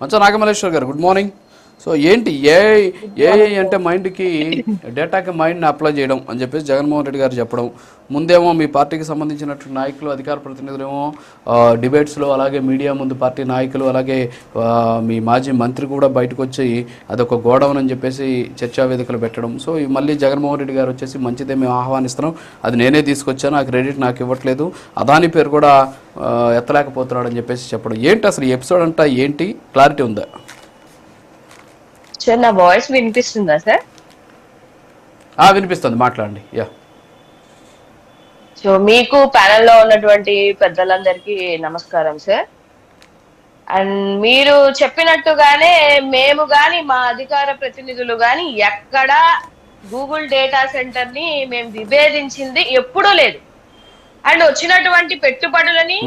మంచా Nagamalleswar garu good morning. So ఏంటి ఏ AI అంటే మైండ్కి డేటాకి మైండ్ని అప్లై చేయడం అని చెప్పేసి జగన్మోహన్ రెడ్డి గారు చెప్పడం. ముందేమో మీ పార్టీకి సంబంధించినటువంటి నాయకులు అధికార ప్రతినిధులేమో డిబేట్స్లో అలాగే మీడియా ముందు పార్టీ నాయకులు అలాగే మీ మాజీ మంత్రి కూడా బయటకు వచ్చి అదొక గోడౌన్ అని చెప్పేసి చర్చా వేదికలు పెట్టడం. సో మళ్ళీ జగన్మోహన్ రెడ్డి గారు వచ్చేసి మంచిదే మేము ఆహ్వానిస్తున్నాం. అది నేనే తీసుకొచ్చాను ఆ క్రెడిట్ నాకు ఇవ్వట్లేదు. అదాని పేరు కూడా ఎత్తలేకపోతున్నాడు అని చెప్పేసి చెప్పడం. ఏంటి అసలు ఎపిసోడ్ అంతా ఏంటి? క్లారిటీ ఉందా? సార్ నా వాయిస్ వినిపిస్తుందా సార్? ఆ, వినిపిస్తుంది. మాట్లాడండి. యా. సో మీకు panel లో ఉన్నటువంటి పెద్దలందరికీ నమస్కారం సార్. అండ్ మీరు చెప్పినట్టుగానే మేము గాని మా అధికార ప్రతినిధులు గాని ఎక్కడ గూగుల్ డేటా సెంటర్ని మేము విభేదించింది ఎప్పుడూ లేదు. అండ్ వచ్చినటువంటి పెట్టుబడులని.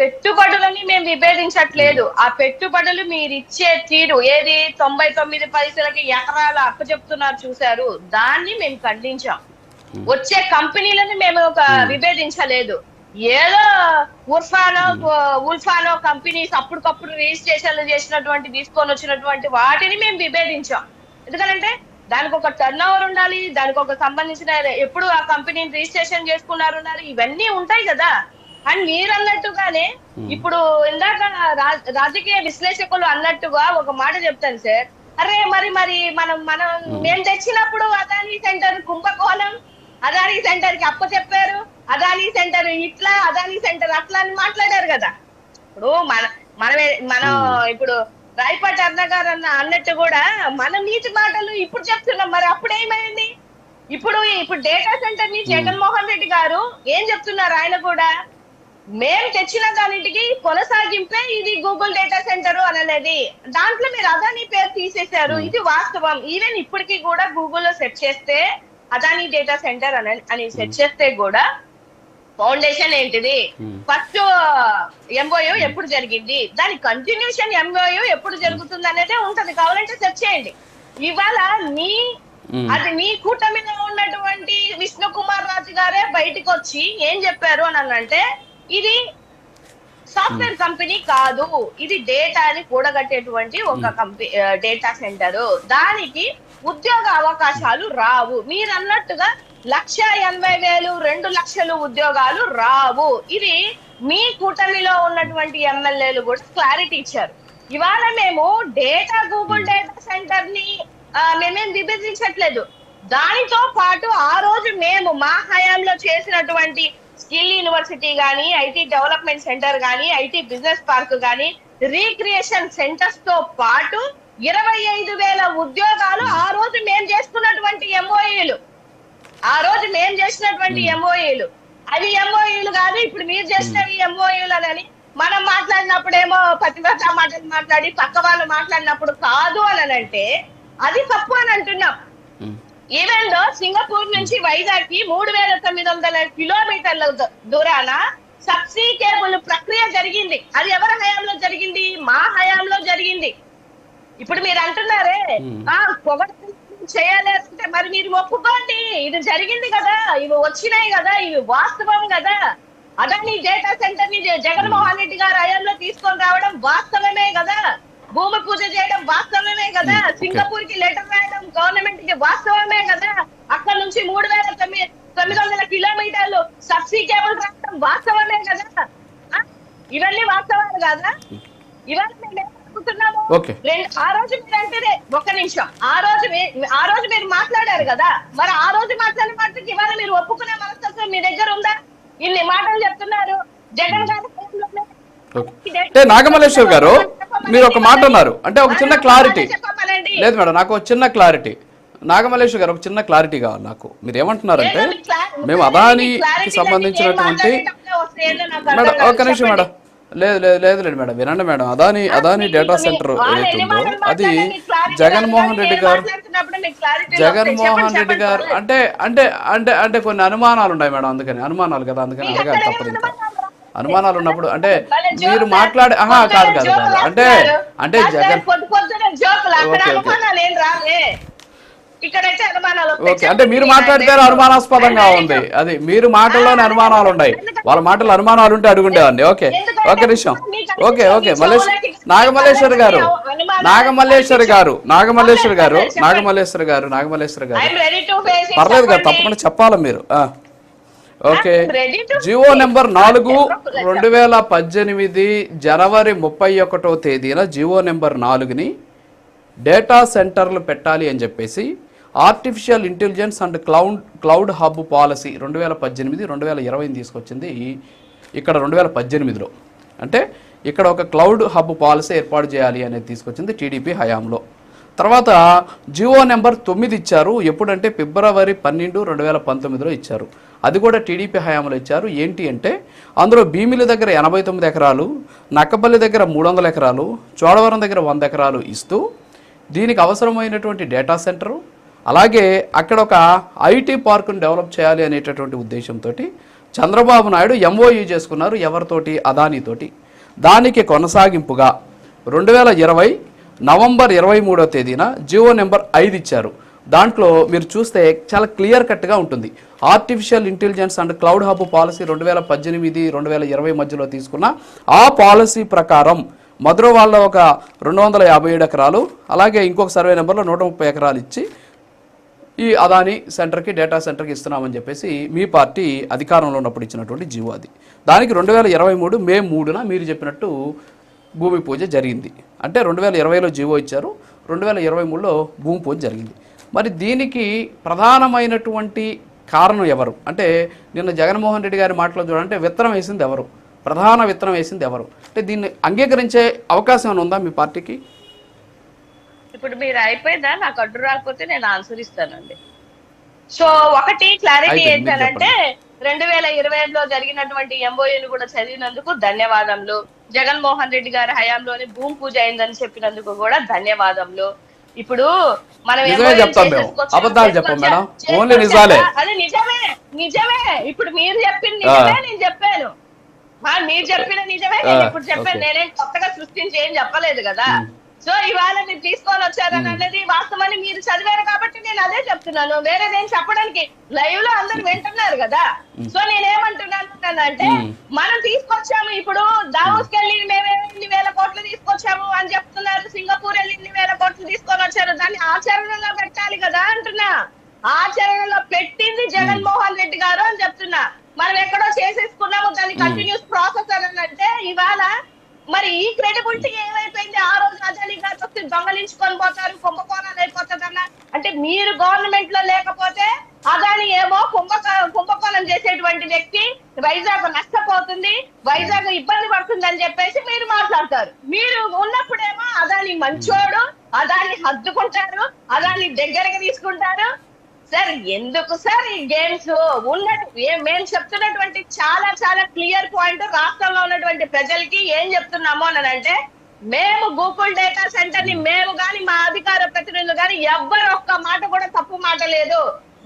పెట్టుబడులని మేము విభేదించట్లేదు. ఆ పెట్టుబడులు మీరు ఇచ్చే తీరు ఏది? తొంభై తొమ్మిది పైసలకి ఎకరాలు అప్పు చెప్తున్నారు చూశారు. దాన్ని మేము ఖండించాం. వచ్చే కంపెనీలను మేము ఒక విభేదించలేదు. ఏదో ఉర్ఫానో ఉల్ఫానో కంపెనీస్ అప్పటికప్పుడు రిజిస్ట్రేషన్లు చేసినటువంటి తీసుకొని వచ్చినటువంటి వాటిని మేము విభేదించాం. ఎందుకంటే దానికి ఒక టర్న్ ఓవర్ ఉండాలి దానికి ఒక సంబంధించిన ఎప్పుడు ఆ కంపెనీని రిజిస్ట్రేషన్ చేసుకున్నారు ఉన్నారు ఇవన్నీ ఉంటాయి కదా. అండ్ మీరు అన్నట్టుగానే ఇప్పుడు ఇందాక రా- రాజకీయ విశ్లేషకులు అన్నట్టుగా ఒక మాట చెప్తాను సార్. అరే మరి మరి మనం మనం మేము తెచ్చినప్పుడు అదానీ సెంటర్ కుంభకోణం అదానీ సెంటర్కి అప్ప చెప్పారు అదానీ సెంటర్ ఇట్లా అదానీ సెంటర్ అట్లా అని మాట్లాడారు కదా. ఇప్పుడు మన మనమే మనం ఇప్పుడు రాయపాటి అన్న గారు అన్న అన్నట్టు కూడా మన నీతి మాటలు ఇప్పుడు చెప్తున్నాం. మరి అప్పుడు ఏమైంది? ఇప్పుడు ఇప్పుడు డేటా సెంటర్ని జగన్మోహన్ రెడ్డి గారు ఏం చెప్తున్నారు? ఆయన కూడా మేము తెచ్చిన దానిటికి కొనసాగింపే ఇది గూగుల్ డేటా సెంటర్ అనేది దాంట్లో మీరు అదానీ పేరు తీసేశారు. ఇది వాస్తవం. ఈవెన్ ఇప్పటికీ కూడా గూగుల్లో సెర్చ్ చేస్తే అదానీ డేటా సెంటర్ అని అని సెర్చ్ చేస్తే కూడా ఫౌండేషన్ ఏంటిది? ఫస్ట్ ఎంఓయూ ఎప్పుడు జరిగింది? దాని కంటిన్యూషన్ ఎంఓయూ ఎప్పుడు జరుగుతుంది అనేది ఉంటది. కావాలంటే సెర్చ్ చేయండి. ఇవాళ మీ. అది మీ కూటమిలో ఉన్నటువంటి విష్ణు కుమార్ రాజు గారే బయటకు వచ్చి ఏం చెప్పారు అని అంటే ఇది సాఫ్ట్వేర్ కంపెనీ కాదు. ఇది డేటాని కూడగట్టేటువంటి ఒక కంపెనీ డేటా సెంటర్ దానికి ఉద్యోగ అవకాశాలు రావు. మీరు అన్నట్టుగా లక్ష ఎనభై వేలు రెండు లక్షలు ఉద్యోగాలు రావు. ఇది మీ కూటమిలో ఉన్నటువంటి ఎమ్మెల్యేలు కూడా క్లారిటీ ఇచ్చారు. ఇవాళ మేము డేటా గూగుల్ డేటా సెంటర్ని మేమేం విభజించట్లేదు. దానితో పాటు ఆ రోజు మేము మా హయాంలో చేసినటువంటి స్కిల్ యూనివర్సిటీ గానీ ఐటీ డెవలప్మెంట్ సెంటర్ గానీ ఐటీ బిజినెస్ పార్క్ గానీ రీక్రియేషన్ సెంటర్స్తో పాటు ఇరవై ఐదు వేల ఉద్యోగాలు ఆ రోజు మేము చేసుకున్నటువంటి ఎంఓఈలు ఆ రోజు మేము. చేసినటువంటి ఎంఓఈలు అవి ఎంఓఈలు కాదు ఇప్పుడు మీరు చేసినవి ఎంఓఈలు అని మనం మాట్లాడినప్పుడేమో ప్రతిభట మాటలు మాట్లాడి పక్క వాళ్ళు మాట్లాడినప్పుడు కాదు అని అంటే అది తప్పు అని అంటున్నాం. ఈవెన్ దో సింగపూర్ నుంచి వైజాగ్కి మూడు వేల తొమ్మిది వందల కిలోమీటర్ల దూరాన సబ్సీ కేబుల్ ప్రక్రియ జరిగింది. అది ఎవరి హయాంలో జరిగింది? మా హయాంలో జరిగింది. ఇప్పుడు మీరు అంటున్నారే ఆ పొగడు చేయలేదంటే మరి మీరు ఒప్పుకోండి. ఇది జరిగింది కదా ఇవి వచ్చినాయి కదా ఇవి వాస్తవం కదా. అదాని డేటా సెంటర్ని జగన్మోహన్ రెడ్డి గారు హయాంలో తీసుకొని రావడం వాస్తవమే కదా. భూమి పూజ చేయడం వాస్తవమే కదా? Hmm. సింగపూర్కి లెటర్ రాయడం గవర్నమెంట్కి వాస్తవమే కదా? అక్కడ నుంచి మూడు వేల తొమ్మిది తొమ్మిది వందల కిలోమీటర్లు సబ్సీ కేబుల్ రావడం వాస్తవమే కదా? ఇవన్నీ వాస్తవాలు కదా? ఇవాళ మేము అనుకుంటున్నాము ఆ రోజు మీరు అంటే ఒక్క నిమిషం. ఆ రోజు ఆ రోజు మీరు మాట్లాడారు కదా? మరి ఆ రోజు మాట్లాడిన మాటకి ఇవాళ మీరు ఒప్పుకునే మనస్తత్వం మీ దగ్గర ఉందా? ఇన్ని మాటలు చెప్తున్నారు. జగన్ గారి అంటే నాగమల్లేశ్వర్ గారు మీరు ఒక మాట అన్నారు. అంటే ఒక చిన్న క్లారిటీ. లేదు మేడం నాకు ఒక చిన్న క్లారిటీ నాగమల్లేశ్వర్ గారు ఒక చిన్న క్లారిటీ కావాలి నాకు మీరు ఏమంటున్నారంటే మేము అదానికి సంబంధించినటువంటి మేడం. ఒక్క నిమిషం. మేడం లేదు లేదు లేదు లేదు మేడం వినండి madam Adani Adani data centre వాళ్ళు ఏదైతే ఎన్ని ఉందో మాటలు అది జగన్మోహన్. రెడ్డి గారు. జగన్మోహన్ రెడ్డి గారు. అంటే అంటే అంటే అంటే కొన్ని అనుమానాలు ఉన్నాయి మేడం అందుకని అనుమానాలు కదా అందుకని అడగాలి తప్పదు ఇంకా అనుమానాలు? ఉన్నప్పుడు అంటే మీరు మాట్లాడే ఆహా కాదు కాదు కాదు అంటే. అంటే జగన్ ఓకే, ఓకే. ఓకే అంటే మీరు మాట్లాడితే అనుమానాస్పదంగా ఉంది అది మీరు మాటల్లోనే అనుమానాలు ఉన్నాయి వాళ్ళ మాటలు అనుమానాలు ఉంటే అడుగుండేవాడిని ఓకే ఒక నిమిషం ఓకే ఓకే మల్లేష్ వాళ్ళకి నాగమల్లేశ్వరి గారు నాగమల్లేశ్వరి గారు నాగమల్లేశ్వరి గారు. నాగమల్లేశ్వరి గారు నాగమల్లేశ్వరి గారు. పర్లేదు కదా చెప్పండి. తప్పకుండా చెప్పాలి మీరు ఆ. Okay Jio it. నెంబర్ నాలుగు. రెండు వేల పద్దెనిమిది జనవరి ముప్పై ఒకటో తేదీన జియో నెంబర్ నాలుగుని డేటా సెంటర్లు పెట్టాలి అని చెప్పేసి artificial intelligence and cloud cloud hub policy రెండు వేల పద్దెనిమిది రెండు వేల ఇరవైని తీసుకొచ్చింది ఇక్కడ రెండు వేల పద్దెనిమిదిలో అంటే ఇక్కడ ఒక క్లౌడ్ హబ్ పాలసీ ఏర్పాటు చేయాలి అనేది తీసుకొచ్చింది టీడీపీ హయాంలో తర్వాత జియో నెంబర్ తొమ్మిది ఇచ్చారు. ఎప్పుడంటే ఫిబ్రవరి పన్నెండు రెండు వేల పంతొమ్మిదిలో ఇచ్చారు. అది కూడా టీడీపీ హయాంలో ఇచ్చారు. ఏంటి అంటే అందులో భీమిలి దగ్గర ఎనభై తొమ్మిది ఎకరాలు నక్కపల్లి దగ్గర మూడు వందల ఎకరాలు చోడవరం దగ్గర వంద ఎకరాలు ఇస్తూ దీనికి అవసరమైనటువంటి డేటా సెంటరు అలాగే అక్కడ ఒక ఐటీ పార్కును డెవలప్ చేయాలి అనేటటువంటి ఉద్దేశంతో చంద్రబాబు నాయుడు ఎంఓయూ చేసుకున్నారు ఎవరితోటి? అదానీతోటి. దానికి కొనసాగింపుగా రెండు వేల ఇరవై నవంబర్ ఇరవై మూడో తేదీన జియో నెంబర్ ఐదు ఇచ్చారు. దాంట్లో మీరు చూస్తే చాలా క్లియర్ కట్గా ఉంటుంది. Artificial intelligence and cloud hub policy రెండు వేల పద్దెనిమిది రెండు వేల ఇరవై మధ్యలో తీసుకున్న ఆ పాలసీ ప్రకారం మధురో వాళ్ళ ఒక రెండు వందల యాభై ఏడు ఎకరాలు అలాగే ఇంకొక సర్వే నెంబర్లో నూట ముప్పై ఎకరాలు ఇచ్చి ఈ అదాని సెంటర్కి డేటా సెంటర్కి ఇస్తున్నామని చెప్పేసి మీ పార్టీ అధికారంలో ఉన్నప్పుడు ఇచ్చినటువంటి జీవో అది. దానికి రెండు వేల ఇరవై మూడు మే మూడున మీరు చెప్పినట్టు భూమి పూజ జరిగింది. అంటే రెండు వేల ఇరవైలో జీవో ఇచ్చారు. రెండు వేల ఇరవై మూడులో భూమి పూజ జరిగింది. మరి దీనికి ప్రధానమైనటువంటి కారణం ఎవరు? అంటే నిన్న జగన్మోహన్ రెడ్డి గారి మాటలో చూడంటే విత్తనం వేసింది ఎవరు? ప్రధాన విత్తనం వేసింది ఎవరు? అంటే దీన్ని అంగీకరించే అవకాశం ఏమైనా ఉందా మీ పార్టీకి? ఇప్పుడు మీరు అయిపోయిందా? నాకు అడ్డు రాకపోతే నేను ఆన్సర్ ఇస్తానండి. సో ఒకటి క్లారిటీ ఏంటంటే రెండు వేల ఇరవై ఐదులో జరిగినటువంటి ఎంఓయూని కూడా చదివినందుకు ధన్యవాదములు. జగన్మోహన్ రెడ్డి గారి హయాంలోని భూమి పూజ అయిందని చెప్పినందుకు కూడా ధన్యవాదములు. ఇప్పుడు మనం అబద్ధాలు చెప్పం మేడం. చేసుకొచ్చాం. ఓన్లీ నిజాలే. అది నిజమే నిజమే. ఇప్పుడు మీరు చెప్పింది నిజమే నేను చెప్పాను. మీరు చెప్పిన నిజమే నేను ఇప్పుడు చెప్పాను. నేనేం కొత్తగా సృష్టించి ఏం చెప్పలేదు కదా. సో ఇవాళ మీరు తీసుకొని వచ్చారని అన్నది వాస్తవని మీరు చదివారు కాబట్టి నేను అదే చెప్తున్నాను. వేరేదేం చెప్పడానికి లైవ్లో అందరు వింటున్నారు కదా. సో నేనేమంటున్నాను అంటే మనం తీసుకొచ్చాము ఇప్పుడు దావోస్ కెళ్ళి మేమే ఇన్ని వేల కోట్లు తీసుకొచ్చాము అని చెప్తున్నారు. సింగపూర్ వెళ్ళి ఇన్ని వేల కోట్లు తీసుకొని వచ్చారు. దాన్ని ఆచరణలో పెట్టాలి కదా అంటున్నా. ఆచరణలో పెట్టింది జగన్మోహన్ రెడ్డి గారు అని చెప్తున్నా. మనం ఎక్కడో చేసేసుకున్నాము దాన్ని కంటిన్యూస్ ప్రాసెస్ అని అంటే ఇవాళ మరి ఈ క్రెడిబిలిటీ ఏమైపోయింది? ఆ రోజు అదాని గారు వచ్చి దొంగలించుకొని పోతారు కుంభకోణాలు అయిపోతుందన్న అంటే మీరు గవర్నమెంట్లో లేకపోతే అదాని ఏమో కుంభక కుంభకోణం చేసేటువంటి వ్యక్తి వైజాగ్ నష్టపోతుంది వైజాగ్ ఇబ్బంది పడుతుంది అని చెప్పేసి మీరు మాట్లాడతారు. మీరు ఉన్నప్పుడేమో అదాని మంచోడు అదాన్ని హద్దుకుంటారు అదాన్ని దగ్గరగా తీసుకుంటారు సార్ ఎందుకు సార్ ఈ గేమ్స్ ఉన్నట్టు మేము చెప్తున్నటువంటి చాలా చాలా క్లియర్ పాయింట్ రాష్ట్రంలో ఉన్నటువంటి ప్రజలకి ఏం చెప్తున్నాము అని అంటే మేము గూగుల్ డేటా సెంటర్ని మేము గాని మా అధికార ప్రతినిధులు గాని ఎవ్వరు ఒక్క మాట కూడా తప్పు మాట లేదు.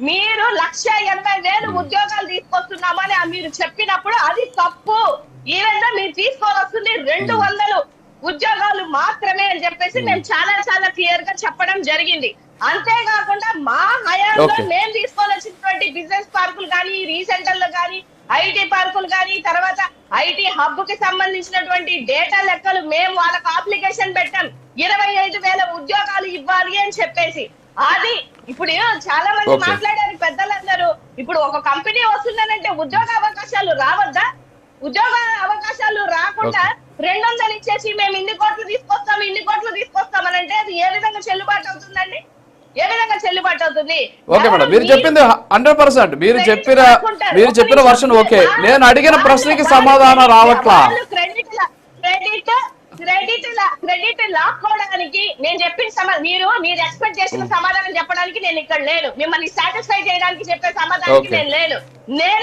మీరు లక్ష ఎనభై వేలు ఉద్యోగాలు తీసుకొస్తున్నామని ఆ మీరు చెప్పినప్పుడు అది తప్పు. ఈవెన్ మీరు తీసుకొని వస్తుంది రెండు వందలు ఉద్యోగాలు మాత్రమే అని చెప్పేసి మేము చాలా చాలా క్లియర్గా చెప్పడం జరిగింది. అంతేకాకుండా మా హయాంలో. మేము తీసుకొని వచ్చినటువంటి బిజినెస్ పార్కులు కానీ రీసెంటర్లు కానీ ఐటీ పార్కులు కానీ తర్వాత ఐటీ హబ్కి సంబంధించినటువంటి డేటా లెక్కలు మేము వాళ్ళకి అప్లికేషన్ పెట్టాం. ఇరవై ఐదు వేల ఉద్యోగాలు ఇవ్వాలి అని చెప్పేసి. అది ఇప్పుడు చాలా మంది. మాట్లాడారు పెద్దలందరూ. ఇప్పుడు ఒక కంపెనీ వస్తుందనంటే ఉద్యోగ అవకాశాలు రావద్దా? ఉద్యోగ అవకాశాలు రాకుండా రెండు వందలు ఇచ్చేసి మేము ఇన్ని కోట్లు తీసుకొస్తాం ఇన్ని కోట్లు తీసుకొస్తాం అని అంటే అది ఏ విధంగా చెల్లుబాటు అవుతుందండి ఏ విధంగా చెల్లుబాటు అవుతుంది? ఓకే మేడం మీరు చెప్పింది హండ్రెడ్ పర్సెంట్. మీరు చెప్పిన మీరు చెప్పిన వర్షన్ ఓకే. నేను అడిగిన ప్రశ్నకి సమాధానం రావట్లా? క్రెడిట్ క్రెడిట్ క్రెడిట్ క్రెడిట్ లాక్కోవడానికి నేను చెప్పిన మీరు మీరు ఎక్స్పెక్ట్ చేసిన సమాధానం చెప్పడానికి నేను ఇక్కడ లేను. మిమ్మల్ని సాటిస్ఫై చేయడానికి చెప్పే సమాధానానికి. నేను లేను.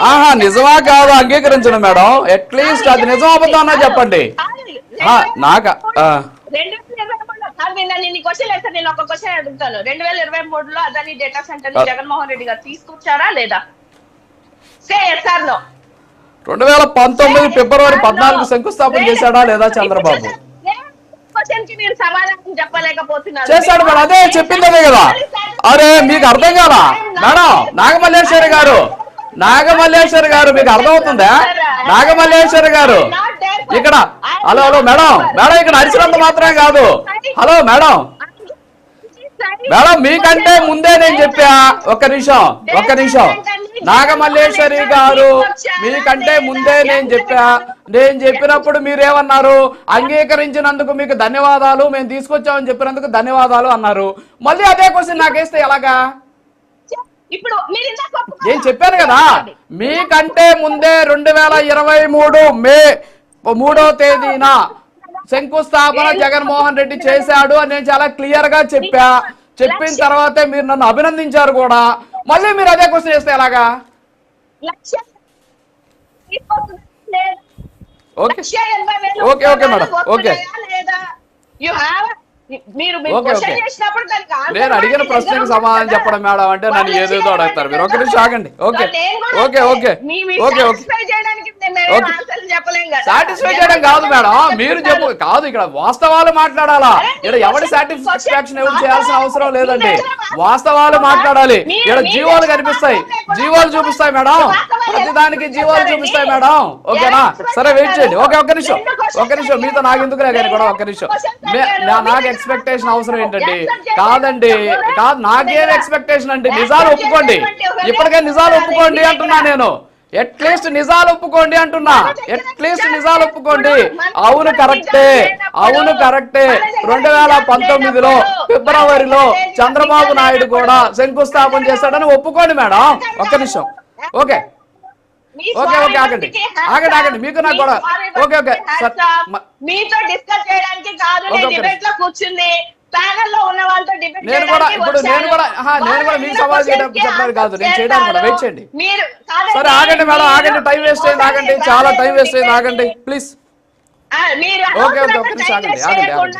ఆహా నిజమా కాదు అంగీకరించను మేడం? అట్లీస్ట్ అది నిజం అబద్ధం చెప్పండి. నాక ఆ, రెండు వేల ఇరవై మూడులో కాదు నేను నేను ఈ క్వశ్చన్ లేదు సార్, నేను ఒక క్వశ్చన్ అడుగుతాను. రెండు వేల ఇరవై మూడులో అదాని డేటా సెంటర్. జగన్మోహన్ రెడ్డి గారు తీసుకొచ్చారా లేదా? సే ఎస్ఆర్ నో రెండు వేల పంతొమ్మిది ఫిబ్రవరి పద్నాలుగు శంకుస్థాపన చేశాడా లేదా చంద్రబాబు? చేశాడు మేడం అదే చెప్పింది అదే కదా. అరే మీకు అర్థం కాదా? మేడం నాగమల్లేశ్వరి గారు నాగమల్లేశ్వరి గారు మీకు అర్థమవుతుందా? నాగమల్లేశ్వరి గారు ఇక్కడ. హలో హలో మేడం మేడం ఇక్కడ అరిచినంత మాత్రమే కాదు. హలో మేడం మేడం మీకంటే ముందే నేను చెప్పా. ఒక్క నిమిషం ఒక్క నిమిషం. నాగమల్లేశ్వరి గారు మీకంటే ముందే నేను చెప్పా. నేను చెప్పినప్పుడు మీరేమన్నారు? అంగీకరించినందుకు మీకు ధన్యవాదాలు. మేము తీసుకొచ్చామని చెప్పినందుకు ధన్యవాదాలు అన్నారు. మళ్ళీ అదే క్వశ్చన్ నాకేస్తే ఎలాగా. నేను చెప్పాను కదా. మీకంటే ముందే రెండు వేల ఇరవై మూడు మే మూడో తేదీన శంకుస్థాపన జగన్మోహన్ రెడ్డి చేశాడు అని నేను చాలా క్లియర్గా చెప్పా చెప్పిన తర్వాతే మీరు నన్ను అభినందించారు కూడా మళ్ళీ మీరు అదే క్వశ్చన్ చేస్తే ఎలాగా. Okay okay, okay madam. Okay. You have మీరు నేను అడిగిన ప్రశ్నకు సమాధానం. చెప్పడం మేడం అంటే నన్ను ఏదేదో అడుగుతారు మీరు. ఒక నిమిషం ఆగండి. Okay okay. Okay okay okay. Satisfy చేయడం కాదు మేడం. మీరు చెప్పు. కాదు ఇక్కడ వాస్తవాలు మాట్లాడాలా? ఇక్కడ ఎవరి సాటిస్ఫాక్షన్ ఎవరు చేయాల్సిన అవసరం లేదండి. వాస్తవాలు మాట్లాడాలి. ఇక్కడ జీవోలు కనిపిస్తాయి. జీవోలు చూపిస్తాయి మేడం. ప్రతిదానికి జీవోలు చూపిస్తాయి మేడం. ఓకేనా సరే వెయిట్ చేయండి. ఓకే ఒక్క నిమిషం. ఒక్క నిమిషం. మీతో నాకు ఎందుకులే కానీ కూడా ఒక్క నిమిషం. నాకు ఎక్స్పెక్టేషన్ అవసరం ఏంటండి కాదండి కాదు నాకేం ఎక్స్పెక్టేషన్ అండి నిజాలు ఒప్పుకోండి ఇప్పటికే నిజాలు ఒప్పుకోండి అంటున్నా నేను అట్లీస్ట్ నిజాలు ఒప్పుకోండి అంటున్నా అట్లీస్ట్ నిజాలు ఒప్పుకోండి అవును కరెక్టే అవును కరెక్టే రెండు వేల పంతొమ్మిదిలో ఫిబ్రవరిలో చంద్రబాబు నాయుడు కూడా శంకుస్థాపన చేస్తాడని ఒప్పుకోండి మేడం ఒక్క నిమిషం ఓకే ఓకే, ఓకే, ఆగండి. ఆగండి, ఆగండి. మీకు నాకు కూడా- ఓకే, ఓకే. మీతో డిస్కస్ చేయడానికి కాదు ఓకే, నేను ఓకే. డిబేట్లో కూర్చుంది. ప్యానెల్లో ఉన్న వాళ్ళతో డిబేట్ నేను కూడా ఇప్పుడు నేను కూడా నేను కూడా మీకు సవాల్ చేయడం చెప్పాను కాదు. నేను చేయడానికి కూడా వెయిట్ చేయండి. మీరు కాదండి, సరే ఆగండి మేడం ఆగండి. టైం వేస్ట్ అయింది ఆగండి. చాలా టైం వేస్ట్ అయింది ఆగండి. ప్లీజ్. మీరు ఓకే, ఓకే, time ఆగండి, ఆగండి, ఆగండి.